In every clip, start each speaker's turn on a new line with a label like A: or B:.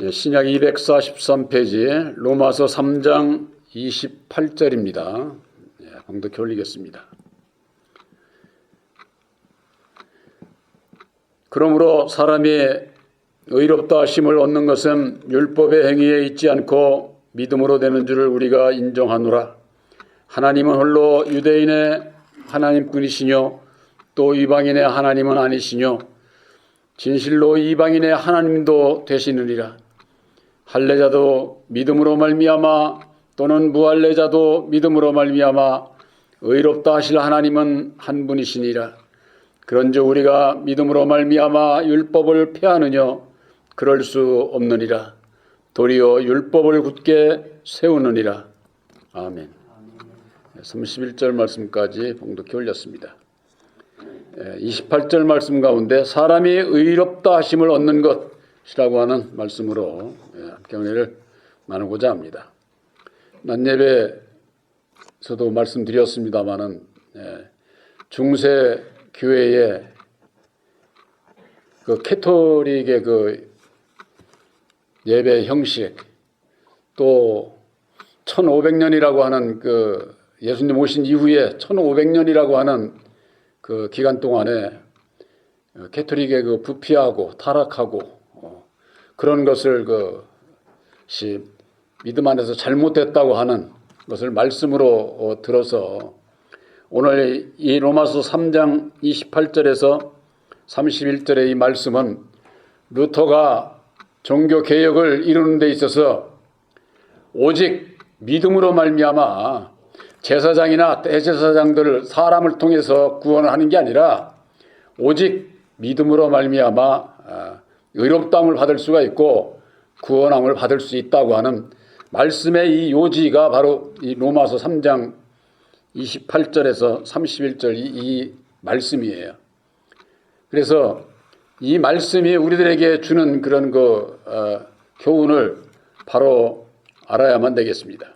A: 예, 신약 243페이지 로마서 3장 28절입니다. 예, 봉독해 올리겠습니다. 그러므로 사람이 의롭다 하심을 얻는 것은 율법의 행위에 있지 않고 믿음으로 되는 줄을 우리가 인정하노라. 하나님은 홀로 유대인의 하나님뿐이시뇨 또 이방인의 하나님은 아니시뇨 진실로 이방인의 하나님도 되시느니라. 할례자도 믿음으로 말미암아 또는 무할례자도 믿음으로 말미암아 의롭다 하실 하나님은 한 분이시니라. 그런즉 우리가 믿음으로 말미암아 율법을 폐하느냐 그럴 수 없느니라. 도리어 율법을 굳게 세우느니라. 아멘. 31절 말씀까지 봉독해 올렸습니다. 28절 말씀 가운데 사람이 의롭다 하심을 얻는 것 이라고 하는 말씀으로 함께 은혜를 나누고자 합니다. 난예배에서도 말씀드렸습니다마는 중세 교회의 그 캐토릭의 그 예배 형식 또 1500년이라고 하는 그 예수님 오신 이후에 1500년이라고 하는 그 기간 동안에 캐토릭의 그 부패하고 타락하고 어, 그런 것을 그 시 믿음 안에서 잘못됐다고 하는 것을 말씀으로 어, 들어서 오늘 이 로마서 3장 28절에서 31절의 이 말씀은 루터가 종교 개혁을 이루는 데 있어서 오직 믿음으로 말미암아 제사장이나 대제사장들을 사람을 통해서 구원을 하는 게 아니라 오직 믿음으로 말미암아 아, 의롭다함을 받을 수가 있고 구원함을 받을 수 있다고 하는 말씀의 이 요지가 바로 이 로마서 3장 28절에서 31절 이, 이 말씀이에요. 그래서 이 말씀이 우리들에게 주는 그런 그 어, 교훈을 바로 알아야만 되겠습니다.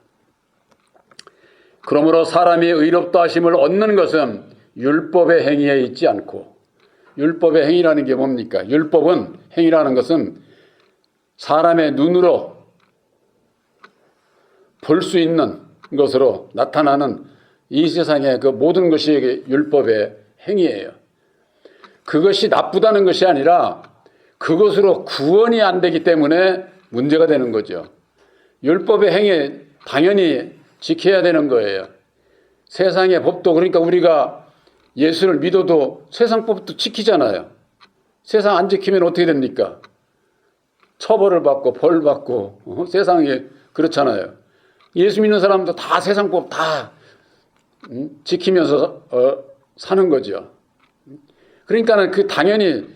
A: 그러므로 사람이 의롭다 하심을 얻는 것은 율법의 행위에 있지 않고 율법의 행위라는 게 뭡니까? 율법은 행위라는 것은 사람의 눈으로 볼 수 있는 것으로 나타나는 이 세상의 그 모든 것이 율법의 행위예요. 그것이 나쁘다는 것이 아니라 그것으로 구원이 안 되기 때문에 문제가 되는 거죠. 율법의 행위 당연히 지켜야 되는 거예요. 세상의 법도 그러니까 우리가 예수를 믿어도 세상 법도 지키잖아요. 세상 안 지키면 어떻게 됩니까? 처벌을 받고 벌 받고 어? 세상에 그렇잖아요. 예수 믿는 사람도 다 세상 법 다 음? 지키면서 어, 사는 거죠. 그러니까는 그 당연히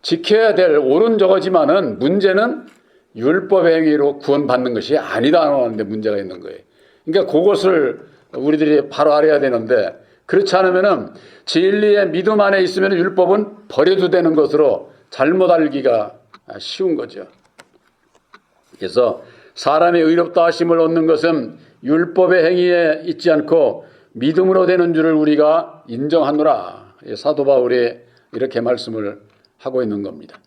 A: 지켜야 될 옳은 저거지만은 문제는 율법 행위로 구원받는 것이 아니다 하는데 문제가 있는 거예요. 그러니까 그것을 우리들이 바로 알아야 되는데 그렇지 않으면은 진리의 믿음 안에 있으면 율법은 버려도 되는 것으로 잘못 알기가 쉬운 거죠. 그래서 사람이 의롭다 하심을 얻는 것은 율법의 행위에 있지 않고 믿음으로 되는 줄을 우리가 인정하노라. 사도 바울이 이렇게 말씀을 하고 있는 겁니다.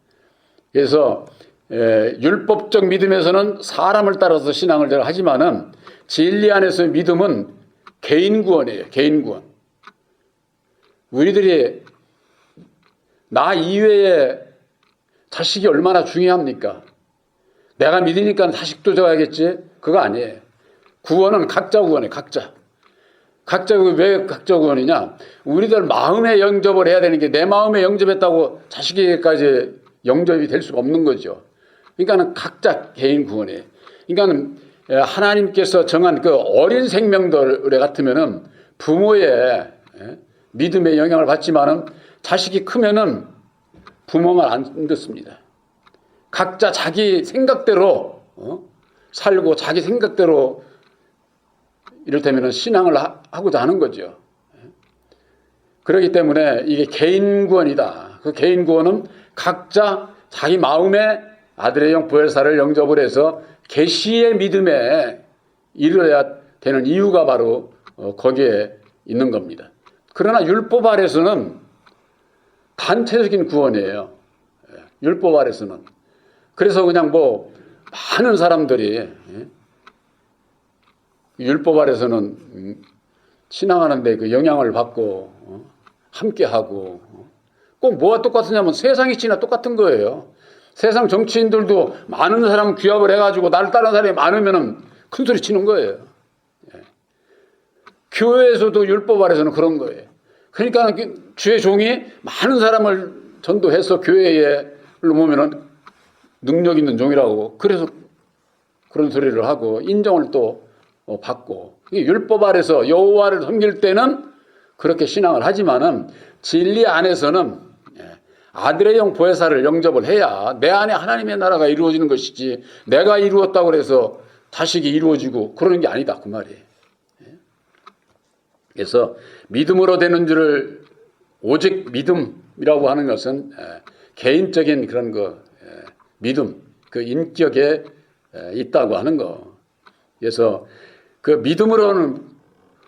A: 그래서 에, 율법적 믿음에서는 사람을 따라서 신앙을 하지만은 진리 안에서 믿음은 개인 구원이에요. 개인 구원. 우리들이 나 이외에 자식이 얼마나 중요합니까? 내가 믿으니까 자식도 줘야겠지? 그거 아니에요. 구원은 각자 구원이에요. 각자. 각자 왜 각자 구원이냐? 우리들 마음에 영접을 해야 되는 게 내 마음에 영접했다고 자식에게까지 영접이 될 수가 없는 거죠. 그러니까는 각자 개인 구원이에요. 그러니까는 하나님께서 정한 그 어린 생명들 같으면은 부모의 믿음의 영향을 받지만은 자식이 크면은 부모만 안 듣습니다. 각자 자기 생각대로 어? 살고 자기 생각대로 이를테면 신앙을 하고자 하는 거죠. 그렇기 때문에 이게 개인 구원이다. 그 개인 구원은 각자 자기 마음에 아들의 영 부활사를 영접을 해서 계시의 믿음에 이르러야 되는 이유가 바로 어, 거기에 있는 겁니다. 그러나 율법 아래서는 단체적인 구원이에요. 예, 율법 아래서는. 그래서 그냥 뭐 많은 사람들이 예? 율법 아래서는 음, 신앙하는데 그 영향을 받고 어? 함께하고 어? 꼭 뭐가 똑같으냐면 세상이 지나 똑같은 거예요. 세상 정치인들도 많은 사람 규합을 해가지고 나를 따르는 사람이 많으면은 큰 소리 치는 거예요. 예. 교회에서도 율법 아래서는 그런 거예요. 그러니까 그 주의 종이 많은 사람을 전도해서 교회에 보면은 능력 있는 종이라고 그래서 그런 소리를 하고 인정을 또 어, 받고 율법 아래서 여호와를 섬길 때는 그렇게 신앙을 하지만은 진리 안에서는 예, 아들의 영 보혜사를 영접을 해야 내 안에 하나님의 나라가 이루어지는 것이지 내가 이루었다고 해서 자식이 이루어지고 그러는 게 아니다 그 말이에요. 예. 그래서 믿음으로 되는 줄을 오직 믿음이라고 하는 것은 예, 개인적인 그런 거 예, 믿음 그 인격에 예, 있다고 하는 거. 그래서 그 믿음으로는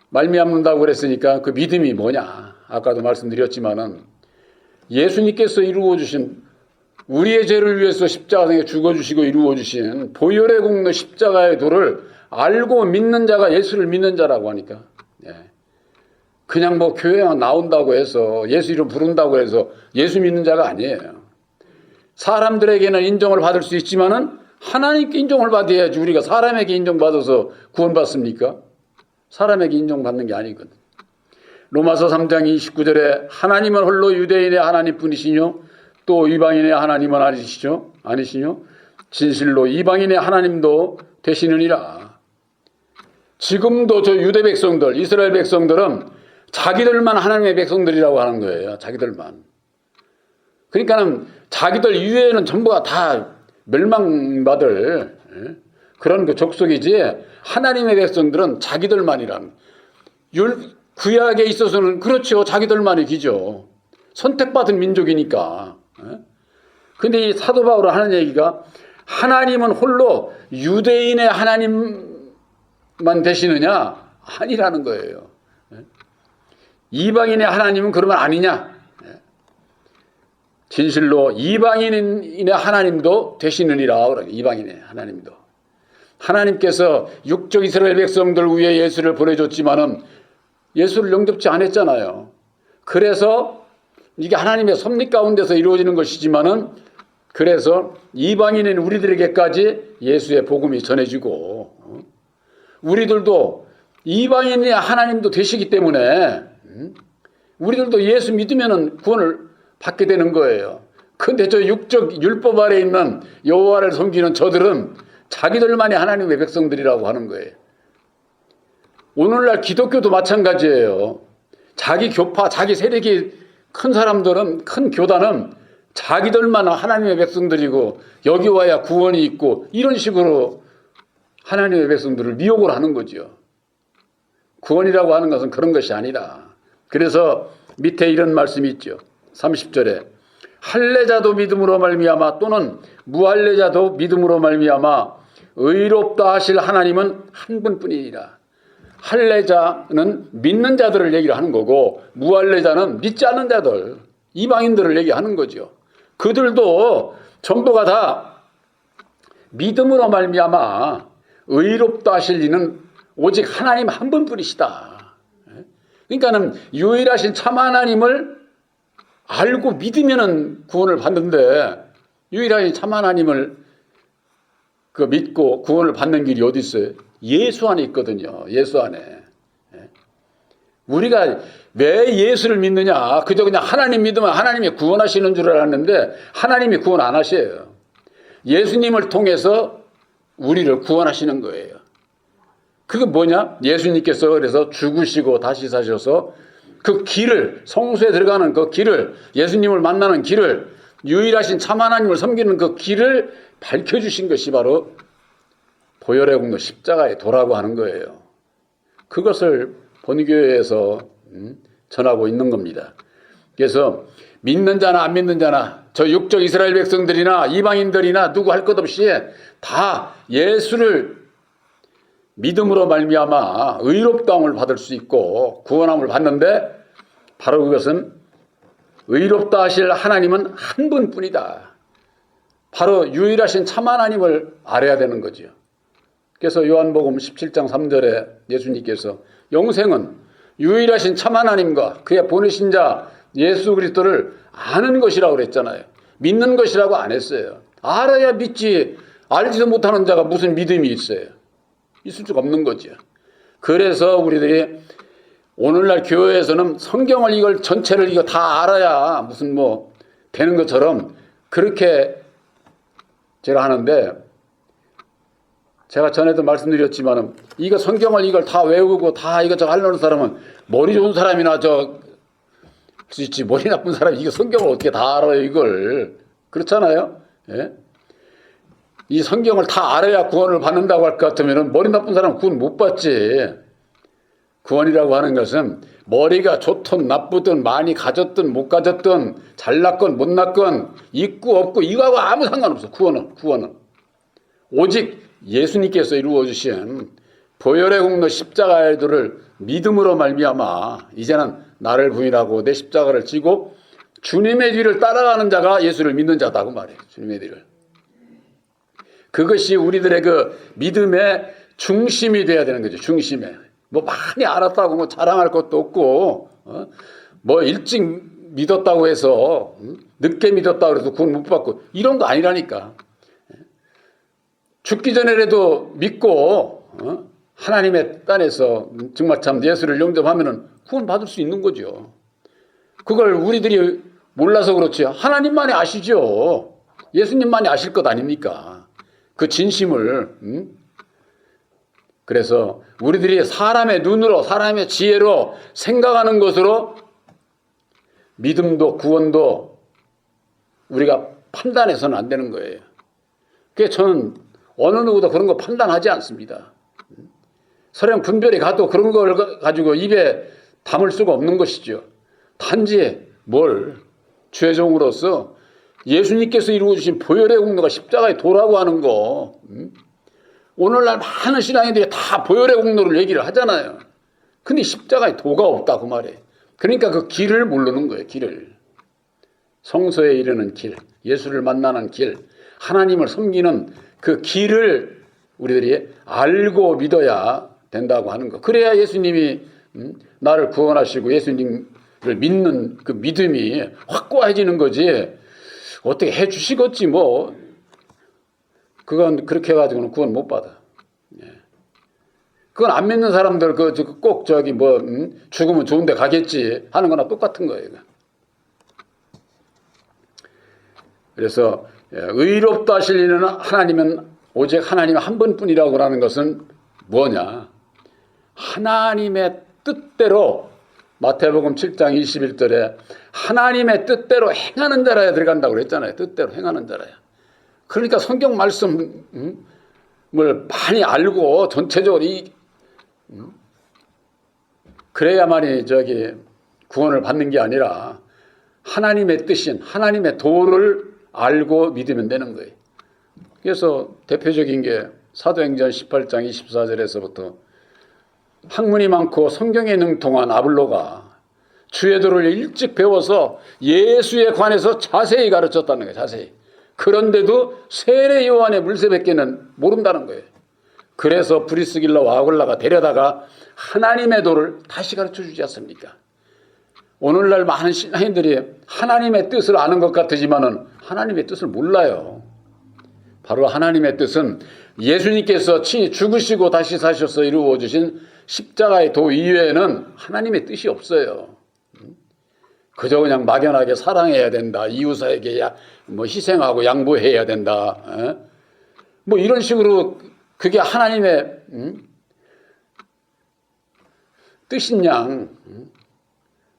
A: 말미암는다고 그랬으니까 그 믿음이 뭐냐? 아까도 말씀드렸지만은 예수님께서 이루어 주신 우리의 죄를 위해서 십자가에 죽어 주시고 이루어 주신 보혈의 공로 십자가의 도를 알고 믿는 자가 예수를 믿는 자라고 하니까 예. 그냥 뭐 교회 나온다고 해서 예수 이름 부른다고 해서 예수 믿는 자가 아니에요. 사람들에게는 인정을 받을 수 있지만은 하나님께 인정을 받아야지 우리가 사람에게 인정받아서 구원받습니까? 사람에게 인정받는 게 아니거든. 로마서 3장 29절에 하나님은 홀로 유대인의 하나님뿐이시뇨 또 이방인의 하나님은 아니시죠? 아니시뇨? 진실로 이방인의 하나님도 되시느니라. 지금도 저 유대 백성들, 이스라엘 백성들은 자기들만 하나님의 백성들이라고 하는 거예요. 자기들만. 그러니까는 자기들 이외에는 전부가 다 멸망받을 예? 그런 그 족속이지 하나님의 백성들은 자기들만이란 율 구약에 있어서는 그렇죠 자기들만이 기죠 선택받은 민족이니까 예? 근데 이 사도 바울은 하는 얘기가 하나님은 홀로 유대인의 하나님만 되시느냐 아니라는 거예요 예? 이방인의 하나님은 그러면 아니냐 진실로 이방인의 하나님도 되시느니라. 이방인의 하나님도. 하나님께서 육적 이스라엘 백성들 위해 예수를 보내줬지만은 예수를 영접지 않았잖아요. 그래서 이게 하나님의 섭리 가운데서 이루어지는 것이지만은 그래서 이방인인 우리들에게까지 예수의 복음이 전해지고 어? 우리들도 이방인의 하나님도 되시기 때문에 음? 우리들도 예수 믿으면은 구원을 받게 되는 거예요. 근데 저 육적 율법 아래 있는 여호와를 섬기는 저들은 자기들만이 하나님의 백성들이라고 하는 거예요. 오늘날 기독교도 마찬가지예요. 자기 교파, 자기 세력이 큰 사람들은 큰 교단은 자기들만 하나님의 백성들이고 여기 와야 구원이 있고 이런 식으로 하나님의 백성들을 미혹을 하는 거죠. 구원이라고 하는 것은 그런 것이 아니다. 그래서 밑에 이런 말씀이 있죠. 30절에 할례자도 믿음으로 말미암아 또는 무할례자도 믿음으로 말미암아 의롭다 하실 하나님은 한 분뿐이니라. 할례자는 믿는 자들을 얘기를 하는 거고 무할례자는 믿지 않는 자들 이방인들을 얘기하는 거죠. 그들도 전부가 다 믿음으로 말미암아 의롭다 하실 이는 오직 하나님 한 분뿐이시다. 그러니까는 유일하신 참 하나님을 알고 믿으면은 구원을 받는데 유일하게 참 하나님을 그 믿고 구원을 받는 길이 어디 있어요? 예수 안에 있거든요. 예수 안에. 예? 우리가 왜 예수를 믿느냐? 그저 그냥 하나님 믿으면 하나님이 구원하시는 줄 알았는데 하나님이 구원 안 하셔요. 예수님을 통해서 우리를 구원하시는 거예요. 그게 뭐냐? 예수님께서 그래서 죽으시고 다시 사셔서 그 길을 성소에 들어가는 그 길을 예수님을 만나는 길을 유일하신 참 하나님을 섬기는 그 길을 밝혀 주신 것이 바로 보혈의 공로 십자가의 도라고 하는 거예요. 그것을 본교회에서 음, 전하고 있는 겁니다. 그래서 믿는 자나 안 믿는 자나 저 육적 이스라엘 백성들이나 이방인들이나 누구 할 것 없이 다 예수를 믿음으로 말미암아 의롭다함을 받을 수 있고 구원함을 받는데 바로 그것은 의롭다 하실 하나님은 한 분뿐이다. 바로 유일하신 참 하나님을 알아야 되는 거지요. 그래서 요한복음 17장 3절에 예수님께서 영생은 유일하신 참 하나님과 그의 보내신 자 예수 그리스도를 아는 것이라고 그랬잖아요. 믿는 것이라고 안 했어요. 알아야 믿지 알지도 못하는 자가 무슨 믿음이 있어요. 있을 수가 없는 거죠. 그래서 우리들이 오늘날 교회에서는 성경을 이걸 전체를 이거 다 알아야 무슨 뭐 되는 것처럼 그렇게 제가 하는데 제가 전에도 말씀드렸지만은 이거 성경을 이걸 다 외우고 다 이것저것 하려는 사람은 머리 좋은 사람이나 저할수 있지 머리 나쁜 사람이 이거 성경을 어떻게 다 알아요 이걸 그렇잖아요. 예? 이 성경을 다 알아야 구원을 받는다고 할 것 같으면 머리 나쁜 사람은 구원 못 받지. 구원이라고 하는 것은 머리가 좋든 나쁘든 많이 가졌든 못 가졌든 잘났건 못 났건 있고 없고 이거하고 아무 상관없어 구원은 구원은 오직 예수님께서 이루어 주신 보혈의 공로 십자가의 도를 믿음으로 말미암아 이제는 나를 부인하고 내 십자가를 지고 주님의 뒤를 따라가는 자가 예수를 믿는 자다고 말해요. 주님의 뒤를. 그것이 우리들의 그 믿음의 중심이 돼야 되는 거죠. 중심에. 뭐 많이 알았다고 뭐 자랑할 것도 없고, 어? 뭐 일찍 믿었다고 해서 음? 늦게 믿었다고 해서 구원 못 받고 이런 거 아니라니까. 죽기 전에라도 믿고 어? 하나님의 땅에서 정말 참 예수를 영접하면은 구원 받을 수 있는 거죠. 그걸 우리들이 몰라서 그렇지 하나님만이 아시죠. 예수님만이 아실 것 아닙니까? 그 진심을. 음? 그래서 우리들이 사람의 눈으로 사람의 지혜로 생각하는 것으로 믿음도 구원도 우리가 판단해서는 안 되는 거예요. 그게 저는 어느 누구도 그런 거 판단하지 않습니다. 서령 분별이 가도 그런 걸 가지고 입에 담을 수가 없는 것이죠. 단지 뭘 죄종으로서 예수님께서 이루어주신 보혈의 공로가 십자가에 도라고 하는 거. 음? 오늘날 많은 신앙인들이 다 보혈의 공로를 얘기를 하잖아요. 근데 십자가에 도가 없다 그 말이에요. 그러니까 그 길을 모르는 거예요. 길을. 성소에 이르는 길, 예수를 만나는 길, 하나님을 섬기는 그 길을 우리들이 알고 믿어야 된다고 하는 거. 그래야 예수님이 음, 나를 구원하시고 예수님을 믿는 그 믿음이 확고해지는 거지. 어떻게 해 주시겠지 뭐. 그건 그렇게 해가지고는 구원 못 받아. 예. 그건 안 믿는 사람들 그 꼭 저기 뭐 음, 죽으면 좋은데 가겠지 하는 거나 똑같은 거예요. 그래서 예, 의롭다 하실 이는 하나님은 오직 하나님 한 분뿐이라고 하는 것은 뭐냐? 하나님의 뜻대로 마태복음 7장 21절에 하나님의 뜻대로 행하는 자라야 들어간다고 그랬잖아요. 뜻대로 행하는 자라야. 그러니까 성경 말씀을 많이 알고 전체적으로 이 그래야만이 저기 구원을 받는 게 아니라 하나님의 뜻인 하나님의 도를 알고 믿으면 되는 거예요. 그래서 대표적인 게 사도행전 18장 24절에서부터 학문이 많고 성경에 능통한 아블로가 주의 도를 일찍 배워서 예수에 관해서 자세히 가르쳤다는 거예요. 자세히. 그런데도 세례 요한의 물세밖에는 모른다는 거예요. 그래서 브리스길라와 아굴라가 데려다가 하나님의 도를 다시 가르쳐 주지 않습니까? 오늘날 많은 신앙인들이 하나님의 뜻을 아는 것 같지만은 하나님의 뜻을 몰라요. 바로 하나님의 뜻은 예수님께서 친히 죽으시고 다시 사셔서 이루어 주신 십자가의 도 이외에는 하나님의 뜻이 없어요. 그저 그냥 막연하게 사랑해야 된다. 이웃에게 야, 뭐 희생하고 양보해야 된다. 에? 뭐 이런 식으로 그게 하나님의 음?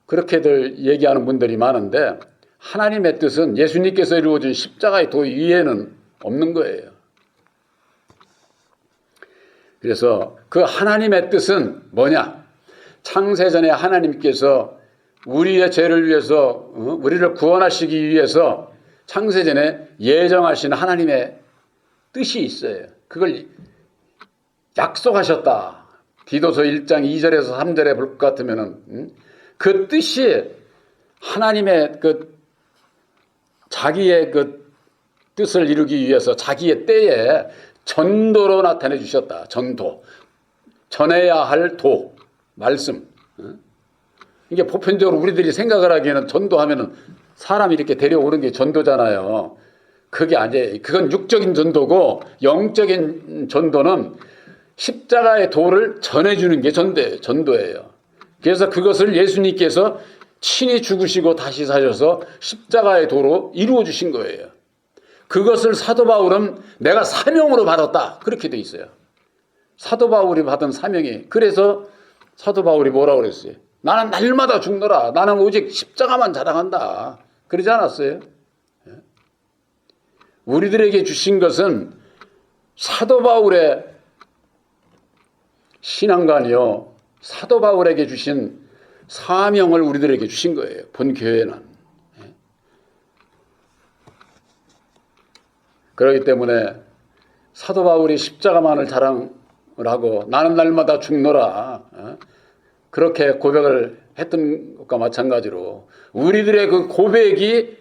A: 그렇게들 얘기하는 분들이 많은데 하나님의 뜻은 예수님께서 이루어진 십자가의 도 위에는 없는 거예요. 그래서 그 하나님의 뜻은 뭐냐? 창세전에 하나님께서 우리의 죄를 위해서 어? 우리를 구원하시기 위해서 창세전에 예정하신 하나님의 뜻이 있어요. 그걸 약속하셨다. 디도서 1장 2절에서 3절에 볼 것 같으면은 그 뜻이 하나님의 그 자기의 그 뜻을 이루기 위해서 자기의 때에 전도로 나타내 주셨다. 전도. 전해야 할 도. 말씀. 어? 이게 보편적으로 우리들이 생각을 하기에는 전도하면은 사람 이렇게 데려오는 게 전도잖아요. 그게 아니에요. 그건 육적인 전도고 영적인 전도는 십자가의 도를 전해주는 게 전도, 전도예요. 그래서 그것을 예수님께서 친히 죽으시고 다시 사셔서 십자가의 도로 이루어 주신 거예요. 그것을 사도 바울은 내가 사명으로 받았다. 그렇게 돼 있어요. 사도 바울이 받은 사명이. 그래서 사도 바울이 뭐라고 그랬어요? 나는 날마다 죽노라. 나는 오직 십자가만 자랑한다. 그러지 않았어요? 예? 우리들에게 주신 것은 사도 바울의 신앙관이요. 사도 바울에게 주신 사명을 우리들에게 주신 거예요. 본 교회는. 예? 그렇기 때문에 사도 바울이 십자가만을 자랑을 하고 나는 날마다 죽노라. 어? 그렇게 고백을 했던 것과 마찬가지로 우리들의 그 고백이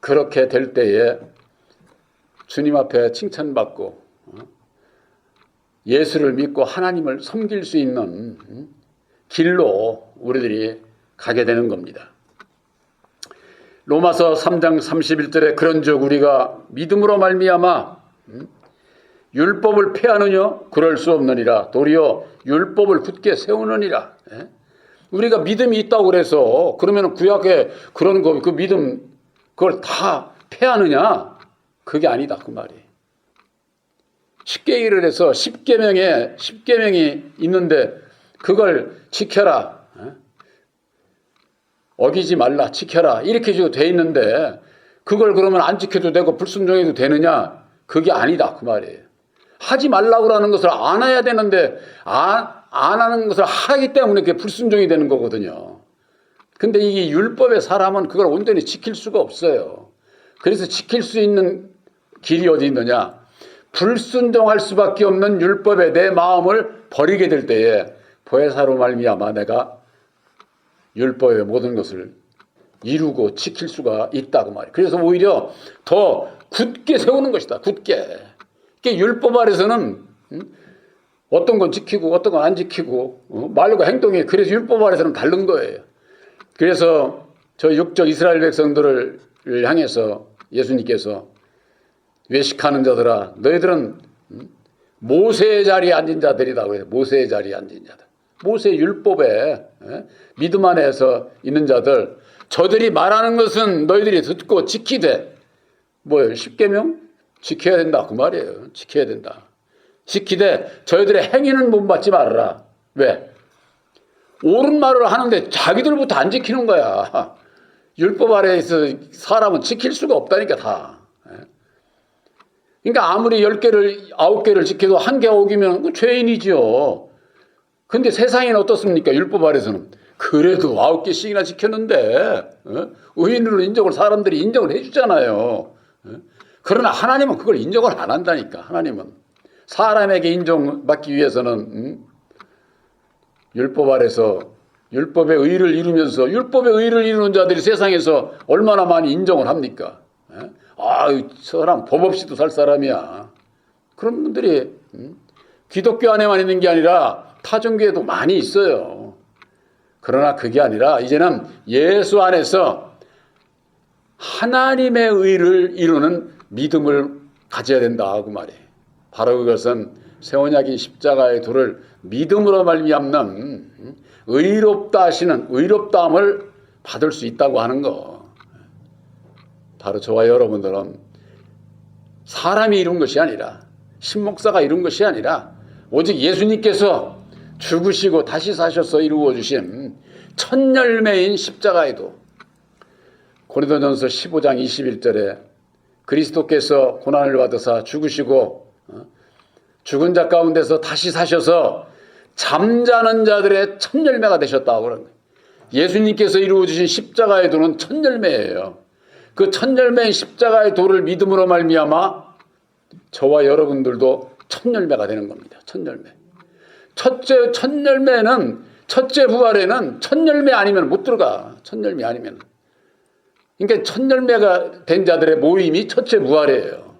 A: 그렇게 될 때에 주님 앞에 칭찬받고 어? 예수를 믿고 하나님을 섬길 수 있는 음, 길로 우리들이 가게 되는 겁니다. 로마서 3장 31절에 그런즉 우리가 믿음으로 말미암아 음, 율법을 폐하느냐? 그럴 수 없느니라. 도리어 율법을 굳게 세우느니라. 예? 우리가 믿음이 있다고 그래서 그러면 구약에 그런 거 그 믿음 그걸 다 폐하느냐? 그게 아니다 그 말이. 쉽게 일을 해서 십계명에 십계명이 있는데 그걸 지켜라. 예? 어기지 말라 지켜라 이렇게 돼 있는데 그걸 그러면 안 지켜도 되고 불순종해도 되느냐 그게 아니다 그 말이에요 하지 말라고 하는 것을 안 해야 되는데 안, 안 하는 것을 하기 때문에 그게 불순종이 되는 거거든요. 근데 이 율법의 사람은 그걸 온전히 지킬 수가 없어요. 그래서 지킬 수 있는 길이 어디 있느냐? 불순종할 수밖에 없는 율법에 내 마음을 버리게 될 때에 보혜사로 말미암아 내가 율법의 모든 것을 이루고 지킬 수가 있다고 말이에요. 그래서 오히려 더 굳게 세우는 것이다. 굳게. 그게 율법 아래서는 음, 어떤 건 지키고 어떤 건 안 지키고 어, 말과 행동이 그래서 율법 아래서는 다른 거예요. 그래서 저 육적 이스라엘 백성들을 향해서 예수님께서 외식하는 자들아 너희들은 음, 모세의 자리에 앉은 자들이다. 모세의 자리에 앉은 자들. 모세 율법에 예, 믿음 안에서 있는 자들 저들이 말하는 것은 너희들이 듣고 지키되 뭐예요? 십계명 지켜야 된다 그 말이에요. 지켜야 된다. 지키되 저희들의 행위는 못 받지 말아라. 왜? 옳은 말을 하는데 자기들부터 안 지키는 거야. 율법 아래에서 사람은 지킬 수가 없다니까 다. 예. 그러니까 아무리 열 개를 아홉 개를 지켜도 한 개 어기면 그 죄인이지요. 근데 세상에는 어떻습니까? 율법 아래서는 그래도 아홉 개씩이나 지켰는데 어? 의인으로 인정을 사람들이 인정을 해주잖아요. 어? 그러나 하나님은 그걸 인정을 안 한다니까. 하나님은 사람에게 인정받기 위해서는 음? 율법 아래서 율법의 의를 이루면서 율법의 의를 이루는 자들이 세상에서 얼마나 많이 인정을 합니까? 예? 아, 저 사람 법 없이도 살 사람이야. 그런 분들이 음? 기독교 안에만 있는 게 아니라 타종교에도 많이 있어요. 그러나 그게 아니라 이제는 예수 안에서 하나님의 의를 이루는 믿음을 가져야 된다 그 말이에요. 바로 그것은 세원약이 십자가의 도를 믿음으로 말미암는 의롭다 하시는 의롭다함을 받을 수 있다고 하는 거. 바로 저와 여러분들은 사람이 이룬 것이 아니라 신목사가 이룬 것이 아니라 오직 예수님께서 죽으시고 다시 사셔서 이루어 주신 첫 열매인 십자가의 도. 고린도전서 15장 21절에 그리스도께서 고난을 받으사 죽으시고 어, 죽은 자 가운데서 다시 사셔서 잠자는 자들의 첫 열매가 되셨다고 그런. 예수님께서 이루어 주신 십자가의 도는 첫 열매예요. 그 첫 열매인 십자가의 도를 믿음으로 말미암아 저와 여러분들도 첫 열매가 되는 겁니다. 첫 열매. 첫째 첫 열매는 첫째 부활에는 첫 열매 아니면 못 들어가. 첫 열매 아니면 그러니까 첫 열매가 된 자들의 모임이 첫째 부활이에요.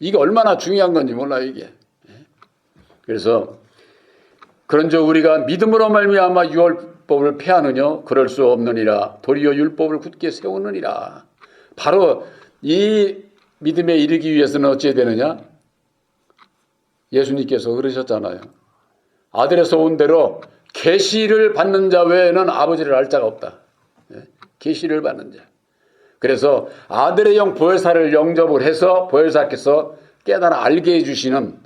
A: 이게 얼마나 중요한 건지 몰라요 이게. 그래서 그런저 우리가 믿음으로 말미암아 유월법을 폐하느냐 그럴 수 없느니라 도리어 율법을 굳게 세우느니라 바로 이 믿음에 이르기 위해서는 어찌해야 되느냐 예수님께서 그러셨잖아요 아들에서 온 대로 계시를 받는 자 외에는 아버지를 알 자가 없다 예? 계시를 받는 자 그래서 아들의 영 보혜사를 영접을 해서 보혜사께서 깨달아 알게 해주시는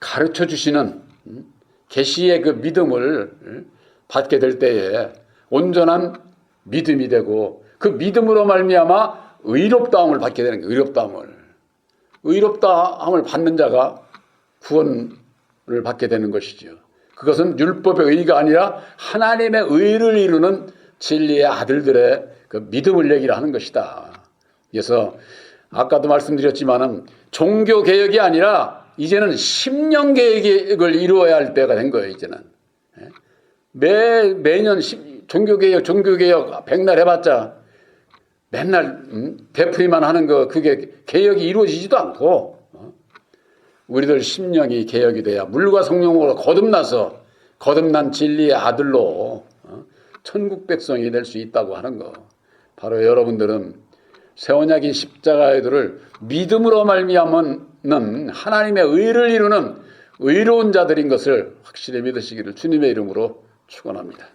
A: 가르쳐 주시는 음, 계시의 그 믿음을 음, 받게 될 때에 온전한 믿음이 되고 그 믿음으로 말미암아 의롭다함을 받게 되는 거예요. 의롭다함을 의롭다함을 받는 자가 구원을 받게 되는 것이지요. 그것은 율법의 의가 아니라 하나님의 의를 이루는 진리의 아들들의 그 믿음을 얘기를 하는 것이다. 그래서 아까도 말씀드렸지만은 종교 개혁이 아니라 이제는 심령 개혁을 이루어야 할 때가 된 거예요. 이제는 예? 매 매년 심- 종교 개혁, 종교 개혁 백날 해봤자 맨날 음, 되풀이만 하는 거 그게 개혁이 이루어지지도 않고 어? 우리들 심령이 개혁이 돼야 물과 성령으로 거듭나서 거듭난 진리의 아들로 어? 천국 백성이 될 수 있다고 하는 거. 바로 여러분들은 새 언약인 십자가의 도를 믿음으로 말미암는 하나님의 의를 이루는 의로운 자들인 것을 확실히 믿으시기를 주님의 이름으로 축원합니다.